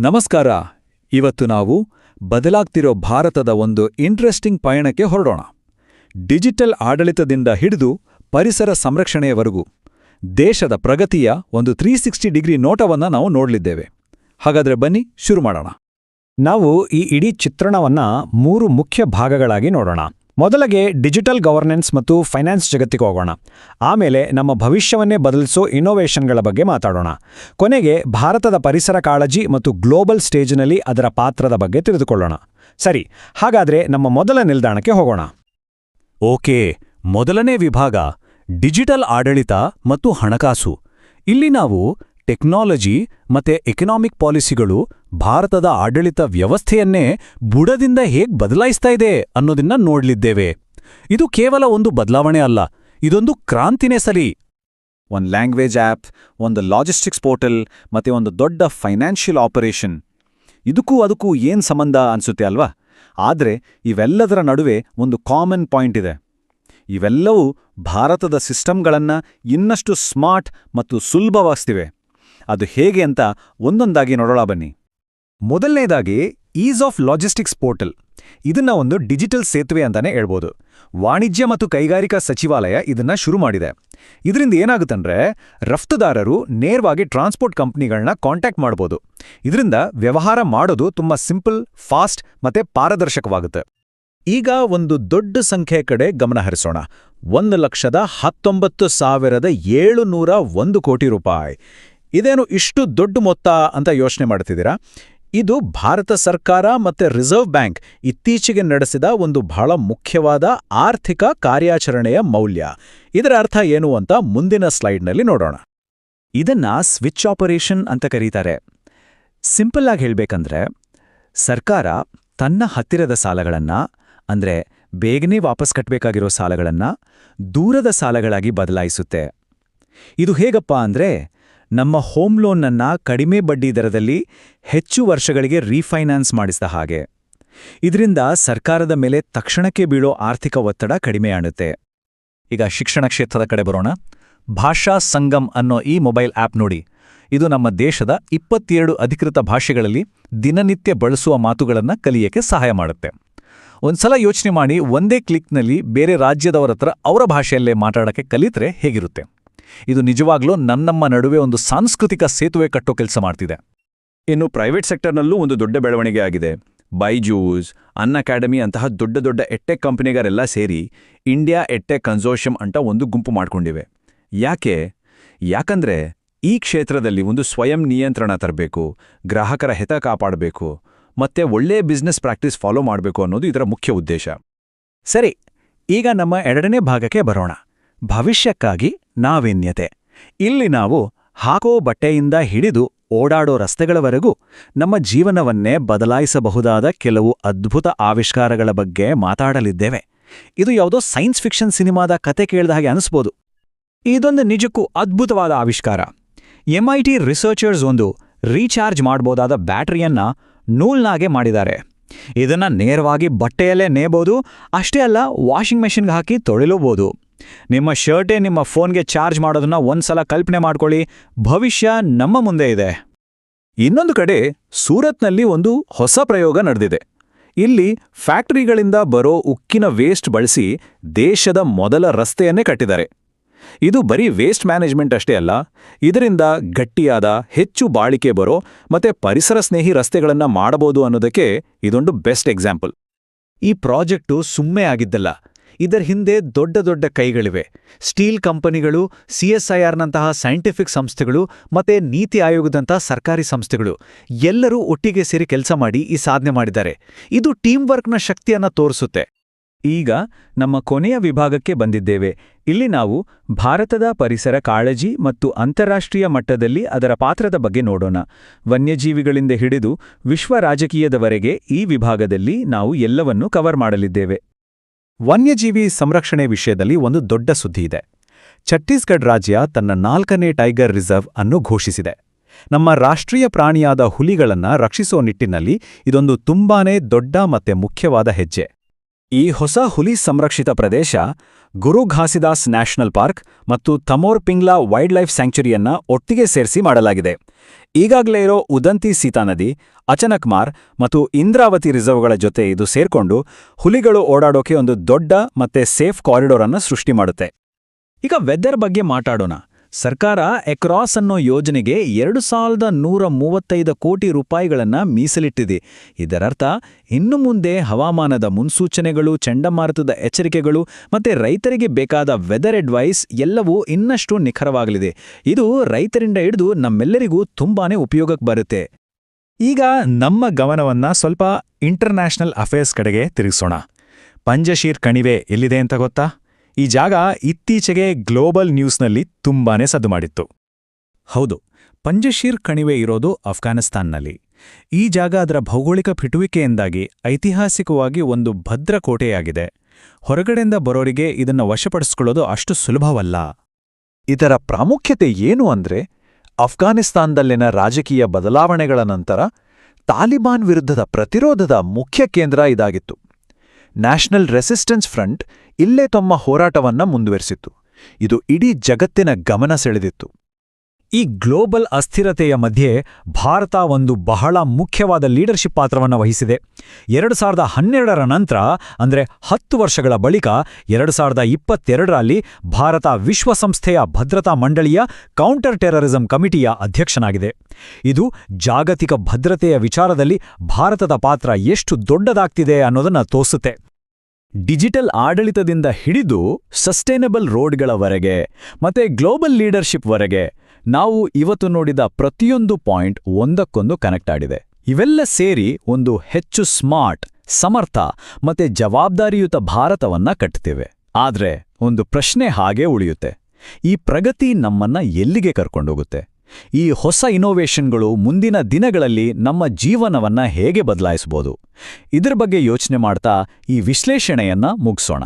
ನಮಸ್ಕಾರ. ಇವತ್ತು ನಾವು ಬದಲಾಗ್ತಿರೋ ಭಾರತದ ಒಂದು ಇಂಟ್ರೆಸ್ಟಿಂಗ್ ಪಯಣಕ್ಕೆ ಹೊರಡೋಣ. ಡಿಜಿಟಲ್ ಆಡಳಿತದಿಂದ ಹಿಡಿದು ಪರಿಸರ ಸಂರಕ್ಷಣೆಯವರೆಗೂ ದೇಶದ ಪ್ರಗತಿಯ ಒಂದು ತ್ರೀ ಸಿಕ್ಸ್ಟಿ ಡಿಗ್ರಿ ನೋಟವನ್ನ ನಾವು ನೋಡಲಿದ್ದೇವೆ. ಹಾಗಾದ್ರೆ ಬನ್ನಿ ಶುರು ಮಾಡೋಣ. ನಾವು ಈ ಇಡೀ ಚಿತ್ರಣವನ್ನ ಮೂರು ಮುಖ್ಯ ಭಾಗಗಳಾಗಿ ನೋಡೋಣ. ಮೊದಲಿಗೆ ಡಿಜಿಟಲ್ ಗವರ್ನೆನ್ಸ್ ಮತ್ತು ಫೈನಾನ್ಸ್ ಜಗತ್ತಿಗೆ ಹೋಗೋಣ. ಆಮೇಲೆ ನಮ್ಮ ಭವಿಷ್ಯವನ್ನೇ ಬದಲಿಸೋ ಇನ್ನೋವೇಷನ್ಗಳ ಬಗ್ಗೆ ಮಾತಾಡೋಣ. ಕೊನೆಗೆ ಭಾರತದ ಪರಿಸರ ಕಾಳಜಿ ಮತ್ತು ಗ್ಲೋಬಲ್ ಸ್ಟೇಜ್ನಲ್ಲಿ ಅದರ ಪಾತ್ರದ ಬಗ್ಗೆ ತಿಳಿದುಕೊಳ್ಳೋಣ. ಸರಿ, ಹಾಗಾದ್ರೆ ನಮ್ಮ ಮೊದಲ ನಿಲ್ದಾಣಕ್ಕೆ ಹೋಗೋಣ. ಓಕೆ, ಮೊದಲನೇ ವಿಭಾಗ, ಡಿಜಿಟಲ್ ಆಡಳಿತ ಮತ್ತು ಹಣಕಾಸು. ಇಲ್ಲಿ ನಾವು ಟೆಕ್ನಾಲಜಿ ಮತ್ತೆ ಎಕನಾಮಿಕ್ ಪಾಲಿಸಿಗಳು ಭಾರತದ ಆಡಳಿತ ವ್ಯವಸ್ಥೆಯನ್ನೇ ಬುಡದಿಂದ ಹೇಗ್ ಬದಲಾಯಿಸ್ತಾ ಇದೆ ಅನ್ನೋದನ್ನ ನೋಡ್ಲಿದ್ದೇವೆ. ಇದು ಕೇವಲ ಒಂದು ಬದಲಾವಣೆ ಅಲ್ಲ, ಇದೊಂದು ಕ್ರಾಂತಿನೇ ಸರಿ. ಒಂದು ಲ್ಯಾಂಗ್ವೇಜ್ ಆ್ಯಪ್, ಒಂದು ಲಾಜಿಸ್ಟಿಕ್ಸ್ ಪೋರ್ಟಲ್ ಮತ್ತೆ ಒಂದು ದೊಡ್ಡ ಫೈನಾನ್ಷಿಯಲ್ ಆಪರೇಷನ್. ಇದಕ್ಕೂ ಅದಕ್ಕೂ ಏನ್ ಸಂಬಂಧ ಅನ್ಸುತ್ತೆ ಅಲ್ವಾ? ಆದ್ರೆ ಇವೆಲ್ಲದರ ನಡುವೆ ಒಂದು ಕಾಮನ್ ಪಾಯಿಂಟ್ ಇದೆ. ಇವೆಲ್ಲವೂ ಭಾರತದ ಸಿಸ್ಟಮ್ಗಳನ್ನು ಇನ್ನಷ್ಟು ಸ್ಮಾರ್ಟ್ ಮತ್ತು ಸುಲಭವಾಗಿಸ್ತಿವೆ. ಅದು ಹೇಗೆ ಅಂತ ಒಂದೊಂದಾಗಿ ನೋಡೋಣ ಬನ್ನಿ. ಮೊದಲನೇದಾಗಿ, ಈಸ್ ಆಫ್ ಲಾಜಿಸ್ಟಿಕ್ಸ್ ಪೋರ್ಟಲ್. ಇದನ್ನ ಒಂದು ಡಿಜಿಟಲ್ ಸೇತುವೆ ಅಂತಾನೆ ಹೇಳ್ಬೋದು. ವಾಣಿಜ್ಯ ಮತ್ತು ಕೈಗಾರಿಕಾ ಸಚಿವಾಲಯ ಇದನ್ನ ಶುರು ಮಾಡಿದೆ. ಇದರಿಂದ ಏನಾಗುತ್ತಂದ್ರೆ, ರಫ್ತುದಾರರು ನೇರವಾಗಿ ಟ್ರಾನ್ಸ್ಪೋರ್ಟ್ ಕಂಪ್ನಿಗಳನ್ನ ಕಾಂಟ್ಯಾಕ್ಟ್ ಮಾಡ್ಬೋದು. ಇದರಿಂದ ವ್ಯವಹಾರ ಮಾಡೋದು ತುಂಬಾ ಸಿಂಪಲ್, ಫಾಸ್ಟ್ ಮತ್ತೆ ಪಾರದರ್ಶಕವಾಗುತ್ತೆ. ಈಗ ಒಂದು ದೊಡ್ಡ ಸಂಖ್ಯೆ ಕಡೆ ಗಮನಹರಿಸೋಣ ಒಂದು ಲಕ್ಷದ ಹತ್ತೊಂಬತ್ತು ಸಾವಿರದ ಏಳುನೂರ ಒಂದು ಕೋಟಿ ರೂಪಾಯಿ. ಇದೇನು ಇಷ್ಟು ದೊಡ್ಡ ಮೊತ್ತ ಅಂತ ಯೋಚನೆ ಮಾಡ್ತಿದ್ದೀರಾ? ಇದು ಭಾರತ ಸರ್ಕಾರ ಮತ್ತೆ ರಿಸರ್ವ್ ಬ್ಯಾಂಕ್ ಇತ್ತೀಚೆಗೆ ನಡೆಸಿದ ಒಂದು ಬಹಳ ಮುಖ್ಯವಾದ ಆರ್ಥಿಕ ಕಾರ್ಯಾಚರಣೆಯ ಮೌಲ್ಯ. ಇದರ ಅರ್ಥ ಏನು ಅಂತ ಮುಂದಿನ ಸ್ಲೈಡ್ನಲ್ಲಿ ನೋಡೋಣ. ಇದನ್ನ ಸ್ವಿಚ್ ಆಪರೇಷನ್ ಅಂತ ಕರೀತಾರೆ. ಸಿಂಪಲ್ ಆಗಿ ಹೇಳಬೇಕಂದ್ರೆ, ಸರ್ಕಾರ ತನ್ನ ಹತ್ತಿರದ ಸಾಲಗಳನ್ನ, ಅಂದ್ರೆ ಬೇಗನೆ ವಾಪಸ್ ಕಟ್ಟಬೇಕಾಗಿರೋ ಸಾಲಗಳನ್ನ ದೂರದ ಸಾಲಗಳಾಗಿ ಬದಲಾಯಿಸುತ್ತೆ. ಇದು ಹೇಗಪ್ಪ ಅಂದ್ರೆ ನಮ್ಮ ಹೋಮ್ ಲೋನ್ನ ಕಡಿಮೆ ಬಡ್ಡಿ ದರದಲ್ಲಿ ಹೆಚ್ಚು ವರ್ಷಗಳಿಗೆ ರೀಫೈನಾನ್ಸ್ ಮಾಡಿಸಿದ ಹಾಗೆ. ಇದರಿಂದ ಸರ್ಕಾರದ ಮೇಲೆ ತಕ್ಷಣಕ್ಕೆ ಬೀಳೋ ಆರ್ಥಿಕ ಒತ್ತಡ ಕಡಿಮೆಯಾಣುತ್ತೆ ಈಗ ಶಿಕ್ಷಣ ಕ್ಷೇತ್ರದ ಕಡೆ ಬರೋಣ. ಭಾಷಾ ಸಂಗಮ್ ಅನ್ನೋ ಈ ಮೊಬೈಲ್ ಆಪ್ ನೋಡಿ. ಇದು ನಮ್ಮ ದೇಶದ ಇಪ್ಪತ್ತೆರಡು ಅಧಿಕೃತ ಭಾಷೆಗಳಲ್ಲಿ ದಿನನಿತ್ಯ ಬಳಸುವ ಮಾತುಗಳನ್ನು ಕಲಿಯಕ್ಕೆ ಸಹಾಯ ಮಾಡುತ್ತೆ. ಒಂದ್ಸಲ ಯೋಚನೆ ಮಾಡಿ ಒಂದೇ ಕ್ಲಿಕ್ನಲ್ಲಿ ಬೇರೆ ರಾಜ್ಯದವರ ಹತ್ರ ಅವರ ಭಾಷೆಯಲ್ಲೇ ಮಾತಾಡಕ್ಕೆ ಕಲಿತರೆ ಹೇಗಿರುತ್ತೆ? ಇದು ನಿಜವಾಗ್ಲೂ ನನ್ನಮ್ಮ ನಡುವೆ ಒಂದು ಸಾಂಸ್ಕೃತಿಕ ಸೇತುವೆ ಕಟ್ಟೋ ಕೆಲಸ ಮಾಡ್ತಿದೆ. ಇನ್ನು ಪ್ರೈವೇಟ್ ಸೆಕ್ಟರ್ನಲ್ಲೂ ಒಂದು ದೊಡ್ಡ ಬೆಳವಣಿಗೆ ಆಗಿದೆ. ಬೈಜೂಸ್ ಅನ್ ಅಕಾಡೆಮಿ ಅಂತಹ ದೊಡ್ಡ ದೊಡ್ಡ ಎಟ್ಟೆಕ್ ಕಂಪನಿಗರೆಲ್ಲ ಸೇರಿ ಇಂಡಿಯಾ ಎಟ್ಟೆಕ್ ಕನ್ಸೋರ್ಷಿಯಂ ಅಂತ ಒಂದು ಗುಂಪು ಮಾಡ್ಕೊಂಡಿವೆ. ಯಾಕೆ? ಯಾಕಂದ್ರೆ ಈ ಕ್ಷೇತ್ರದಲ್ಲಿ ಒಂದು ಸ್ವಯಂ ನಿಯಂತ್ರಣ ತರಬೇಕು, ಗ್ರಾಹಕರ ಹಿತ ಕಾಪಾಡಬೇಕು, ಮತ್ತೆ ಒಳ್ಳೆಯ ಬಿಸ್ನೆಸ್ ಪ್ರಾಕ್ಟೀಸ್ ಫಾಲೋ ಮಾಡಬೇಕು ಅನ್ನೋದು ಇದರ ಮುಖ್ಯ ಉದ್ದೇಶ. ಸರಿ, ಈಗ ನಮ್ಮ ಎರಡನೇ ಭಾಗಕ್ಕೆ ಬರೋಣ. ಭವಿಷ್ಯಕ್ಕಾಗಿ ನಾವೀನ್ಯತೆ. ಇಲ್ಲಿ ನಾವು ಹಾಕೋ ಬಟ್ಟೆಯಿಂದ ಹಿಡಿದು ಓಡಾಡೋ ರಸ್ತೆಗಳವರೆಗೂ ನಮ್ಮ ಜೀವನವನ್ನೇ ಬದಲಾಯಿಸಬಹುದಾದ ಕೆಲವು ಅದ್ಭುತ ಆವಿಷ್ಕಾರಗಳ ಬಗ್ಗೆ ಮಾತಾಡಲಿದ್ದೇವೆ. ಇದು ಯಾವುದೋ ಸೈನ್ಸ್ ಫಿಕ್ಷನ್ ಸಿನಿಮಾದ ಕತೆ ಕೇಳಿದ ಹಾಗೆ ಅನಿಸ್ಬೋದು. ಇದೊಂದು ನಿಜಕ್ಕೂ ಅದ್ಭುತವಾದ ಆವಿಷ್ಕಾರ. ಎಂಐಟಿ ರಿಸರ್ಚರ್ಸ್ ಒಂದು ರೀಚಾರ್ಜ್ ಮಾಡಬಹುದಾದ ಬ್ಯಾಟರಿಯನ್ನ ನೂಲ್ನಾಗೆ ಮಾಡಿದ್ದಾರೆ. ಇದನ್ನ ನೇರವಾಗಿ ಬಟ್ಟೆಯಲ್ಲೇ ನೇಬೋದು, ಅಷ್ಟೇ ಅಲ್ಲ ವಾಷಿಂಗ್ ಮೆಷಿನ್ಗೆ ಹಾಕಿ ತೊಳಿಲೂಬೋದು. ನಿಮ್ಮ ಶರ್ಟೇ ನಿಮ್ಮ ಫೋನ್ಗೆ ಚಾರ್ಜ್ ಮಾಡೋದನ್ನ ಒಂದ್ಸಲ ಕಲ್ಪನೆ ಮಾಡ್ಕೊಳ್ಳಿ. ಭವಿಷ್ಯ ನಮ್ಮ ಮುಂದೆ ಇದೆ. ಇನ್ನೊಂದು ಕಡೆ ಸೂರತ್ನಲ್ಲಿ ಒಂದು ಹೊಸ ಪ್ರಯೋಗ ನಡೆದಿದೆ. ಇಲ್ಲಿ ಫ್ಯಾಕ್ಟರಿಗಳಿಂದ ಬರೋ ಉಕ್ಕಿನ ವೇಸ್ಟ್ ಬಳಸಿ ದೇಶದ ಮೊದಲ ರಸ್ತೆಯನ್ನೇ ಕಟ್ಟಿದ್ದಾರೆ. ಇದು ಬರೀ ವೇಸ್ಟ್ ಮ್ಯಾನೇಜ್ಮೆಂಟ್ ಅಷ್ಟೇ ಅಲ್ಲ, ಇದರಿಂದ ಗಟ್ಟಿಯಾದ ಹೆಚ್ಚು ಬಾಳಿಕೆ ಬರೋ ಮತ್ತೆ ಪರಿಸರ ಸ್ನೇಹಿ ರಸ್ತೆಗಳನ್ನ ಮಾಡಬಹುದು ಅನ್ನೋದಕ್ಕೆ ಇದೊಂದು ಬೆಸ್ಟ್ ಎಕ್ಸಾಂಪಲ್. ಈ ಪ್ರಾಜೆಕ್ಟು ಸುಮ್ಮನೆ ಆಗಿದ್ದಲ್ಲ ಇದರ ಹಿಂದೆ ದೊಡ್ಡ ದೊಡ್ಡ ಕೈಗಳಿವೆ. ಸ್ಟೀಲ್ ಕಂಪನಿಗಳು ಸಿಎಸ್ಐಆರ್ನಂತಹ ಸೈಂಟಿಫಿಕ್ ಸಂಸ್ಥೆಗಳು ಮತ್ತೆ ನೀತಿ ಆಯೋಗದಂತಹ ಸರ್ಕಾರಿ ಸಂಸ್ಥೆಗಳು ಎಲ್ಲರೂ ಒಟ್ಟಿಗೆ ಸೇರಿ ಕೆಲಸ ಮಾಡಿ ಈ ಸಾಧನೆ ಮಾಡಿದ್ದಾರೆ. ಇದು ಟೀಮ್ ವರ್ಕ್ನ ಶಕ್ತಿಯನ್ನ ತೋರಿಸುತ್ತೆ. ಈಗ ನಮ್ಮ ಕೊನೆಯ ವಿಭಾಗಕ್ಕೆ ಬಂದಿದ್ದೇವೆ. ಇಲ್ಲಿ ನಾವು ಭಾರತದ ಪರಿಸರ ಕಾಳಜಿ ಮತ್ತು ಅಂತಾರಾಷ್ಟ್ರೀಯ ಮಟ್ಟದಲ್ಲಿ ಅದರ ಪಾತ್ರದ ಬಗ್ಗೆ ನೋಡೋಣ. ವನ್ಯಜೀವಿಗಳಿಂದ ಹಿಡಿದು ವಿಶ್ವ ರಾಜಕೀಯದವರೆಗೆ ಈ ವಿಭಾಗದಲ್ಲಿ ನಾವು ಎಲ್ಲವನ್ನೂ ಕವರ್ ಮಾಡಲಿದ್ದೇವೆ. ವನ್ಯಜೀವಿ ಸಂರಕ್ಷಣೆ ವಿಷಯದಲ್ಲಿ ಒಂದು ದೊಡ್ಡ ಸುದ್ದಿ ಇದೆ. ಛತ್ತೀಸ್ಗಢ ರಾಜ್ಯ ತನ್ನ ನಾಲ್ಕನೇ ಟೈಗರ್ ರಿಸರ್ವ್ ಅನ್ನು ಘೋಷಿಸಿದೆ. ನಮ್ಮ ರಾಷ್ಟ್ರೀಯ ಪ್ರಾಣಿಯಾದ ಹುಲಿಗಳನ್ನ ರಕ್ಷಿಸೋ ನಿಟ್ಟಿನಲ್ಲಿ ಇದೊಂದು ತುಂಬಾನೇ ದೊಡ್ಡ ಮತ್ತೆ ಮುಖ್ಯವಾದ ಹೆಜ್ಜೆ. ಈ ಹೊಸ ಹುಲಿ ಸಂರಕ್ಷಿತ ಪ್ರದೇಶ ಗುರು ಘಾಸಿದಾಸ್ ನ್ಯಾಷನಲ್ ಪಾರ್ಕ್ ಮತ್ತು ತಮೋರ್ ಪಿಂಗ್ಲಾ ವೈಲ್ಡ್ ಲೈಫ್ ಸ್ಯಾಂಕ್ಚುರಿಯನ್ನ ಒಟ್ಟಿಗೆ ಸೇರಿಸಿ ಮಾಡಲಾಗಿದೆ. ಈಗಾಗಲೇ ಇರೋ ಉದಂತಿ ಸೀತಾ ನದಿ ಅಚನಕ್ಮಾರ್ ಮತ್ತು ಇಂದ್ರಾವತಿ ರಿಸರ್ವ್ಗಳ ಜೊತೆ ಇದು ಸೇರ್ಕೊಂಡು ಹುಲಿಗಳು ಓಡಾಡೋಕೆ ಒಂದು ದೊಡ್ಡ ಮತ್ತೆ ಸೇಫ್ ಕಾರಿಡೋರ್ ಅನ್ನು ಸೃಷ್ಟಿ ಮಾಡುತ್ತೆ. ಈಗ ವೆದರ್ ಬಗ್ಗೆ ಮಾತಾಡೋಣ. ಸರ್ಕಾರ ಎಕ್ರಾಸ್ ಅನ್ನೋ ಯೋಜನೆಗೆ ಎರಡು ಸಾವಿರದ ನೂರ ಮೂವತ್ತೈದು ಕೋಟಿ ರೂಪಾಯಿಗಳನ್ನ ಮೀಸಲಿಟ್ಟಿದೆ. ಇದರರ್ಥ, ಇನ್ನು ಮುಂದೆ ಹವಾಮಾನದ ಮುನ್ಸೂಚನೆಗಳು, ಚಂಡಮಾರುತದ ಎಚ್ಚರಿಕೆಗಳು ಮತ್ತೆ ರೈತರಿಗೆ ಬೇಕಾದ ವೆದರ್ ಅಡ್ವೈಸ್ ಎಲ್ಲವೂ ಇನ್ನಷ್ಟು ನಿಖರವಾಗಲಿದೆ. ಇದು ರೈತರಿಂದ ಹಿಡಿದು ನಮ್ಮೆಲ್ಲರಿಗೂ ತುಂಬಾನೇ ಉಪಯೋಗಕ್ಕೆ ಬರುತ್ತೆ. ಈಗ ನಮ್ಮ ಗಮನವನ್ನ ಸ್ವಲ್ಪ ಇಂಟರ್ನ್ಯಾಷನಲ್ ಅಫೇರ್ಸ್ ಕಡೆಗೆ ತಿರುಗಿಸೋಣ. ಪಂಜಶೀರ್ ಕಣಿವೆ ಎಲ್ಲಿದೆ ಅಂತ ಗೊತ್ತಾ? ಈ ಜಾಗ ಇತ್ತೀಚೆಗೆ ಗ್ಲೋಬಲ್ ನ್ಯೂಸ್ನಲ್ಲಿ ತುಂಬಾನೇ ಸದ್ದು ಮಾಡಿತ್ತು. ಹೌದು, ಪಂಜಶೀರ್ ಕಣಿವೆ ಇರೋದು ಅಫ್ಘಾನಿಸ್ತಾನ್ನಲ್ಲಿ ಈ ಜಾಗ ಅದರ ಭೌಗೋಳಿಕ ಪಿಟುವಿಕೆಯಿಂದಾಗಿ ಐತಿಹಾಸಿಕವಾಗಿ ಒಂದು ಭದ್ರ ಕೋಟೆಯಾಗಿದೆ. ಹೊರಗಡೆಯಿಂದ ಬರೋರಿಗೆ ಇದನ್ನ ವಶಪಡಿಸ್ಕೊಳ್ಳೋದು ಅಷ್ಟು ಸುಲಭವಲ್ಲ. ಇದರ ಪ್ರಾಮುಖ್ಯತೆ ಏನು ಅಂದ್ರೆ ಅಫ್ಘಾನಿಸ್ತಾನದಲ್ಲಿನ ರಾಜಕೀಯ ಬದಲಾವಣೆಗಳ ನಂತರ ತಾಲಿಬಾನ್ ವಿರುದ್ಧದ ಪ್ರತಿರೋಧದ ಮುಖ್ಯ ಕೇಂದ್ರ ಇದಾಗಿತ್ತು. ನ್ಯಾಷನಲ್ ರೆಸಿಸ್ಟೆನ್ಸ್ ಫ್ರಂಟ್ ಇಲ್ಲೇ ತಮ್ಮ ಹೋರಾಟವನ್ನ ಮುಂದುವರಿಸಿತ್ತು. ಇದು ಇಡೀ ಜಗತ್ತಿನ ಗಮನ ಸೆಳೆದಿತ್ತು. ಈ ಗ್ಲೋಬಲ್ ಅಸ್ಥಿರತೆಯ ಮಧ್ಯೆ ಭಾರತ ಒಂದು ಬಹಳ ಮುಖ್ಯವಾದ ಲೀಡರ್ಶಿಪ್ ಪಾತ್ರವನ್ನು ವಹಿಸಿದೆ. ಎರಡು ಸಾವಿರದ ಹನ್ನೆರಡರ ನಂತರ, ಅಂದರೆ ಹತ್ತು ವರ್ಷಗಳ ಬಳಿಕ, ಎರಡು ಸಾವಿರದ ಇಪ್ಪತ್ತೆರಡರಲ್ಲಿ ಭಾರತ ವಿಶ್ವಸಂಸ್ಥೆಯ ಭದ್ರತಾ ಮಂಡಳಿಯ ಕೌಂಟರ್ ಟೆರರಿಸಂ ಕಮಿಟಿಯ ಅಧ್ಯಕ್ಷನಾಗಿದೆ. ಇದು ಜಾಗತಿಕ ಭದ್ರತೆಯ ವಿಚಾರದಲ್ಲಿ ಭಾರತದ ಪಾತ್ರ ಎಷ್ಟು ದೊಡ್ಡದಾಗ್ತಿದೆ ಅನ್ನೋದನ್ನ ತೋರಿಸುತ್ತೆ. ಡಿಜಿಟಲ್ ಆಡಳಿತದಿಂದ ಹಿಡಿದು ಸಸ್ಟೈನಬಲ್ ರೋಡ್ಗಳವರೆಗೆ ಮತ್ತೆ ಗ್ಲೋಬಲ್ ಲೀಡರ್ಶಿಪ್ವರೆಗೆ ನಾವು ಇವತ್ತು ನೋಡಿದ ಪ್ರತಿಯೊಂದು ಪಾಯಿಂಟ್ ಒಂದಕ್ಕೊಂದು ಕನೆಕ್ಟ್ ಆಗಿದೆ. ಇವೆಲ್ಲ ಸೇರಿ ಒಂದು ಹೆಚ್ಚು ಸ್ಮಾರ್ಟ್, ಸಮರ್ಥ ಮತ್ತೆ ಜವಾಬ್ದಾರಿಯುತ ಭಾರತವನ್ನ ಕಟ್ತೇವೆ. ಆದ್ರೆ ಒಂದು ಪ್ರಶ್ನೆ ಹಾಗೇ ಉಳಿಯುತ್ತೆ. ಈ ಪ್ರಗತಿ ನಮ್ಮನ್ನ ಎಲ್ಲಿಗೆ ಕರ್ಕೊಂಡೋಗುತ್ತೆ? ಈ ಹೊಸ ಇನೋವೇಷನ್ಗಳು ಮುಂದಿನ ದಿನಗಳಲ್ಲಿ ನಮ್ಮ ಜೀವನವನ್ನ ಹೇಗೆ ಬದಲಾಯಿಸಬಹುದು ಇದರ ಬಗ್ಗೆ ಯೋಚನೆ ಮಾಡ್ತಾ ಈ ವಿಶ್ಲೇಷಣೆಯನ್ನ ಮುಗಿಸೋಣ.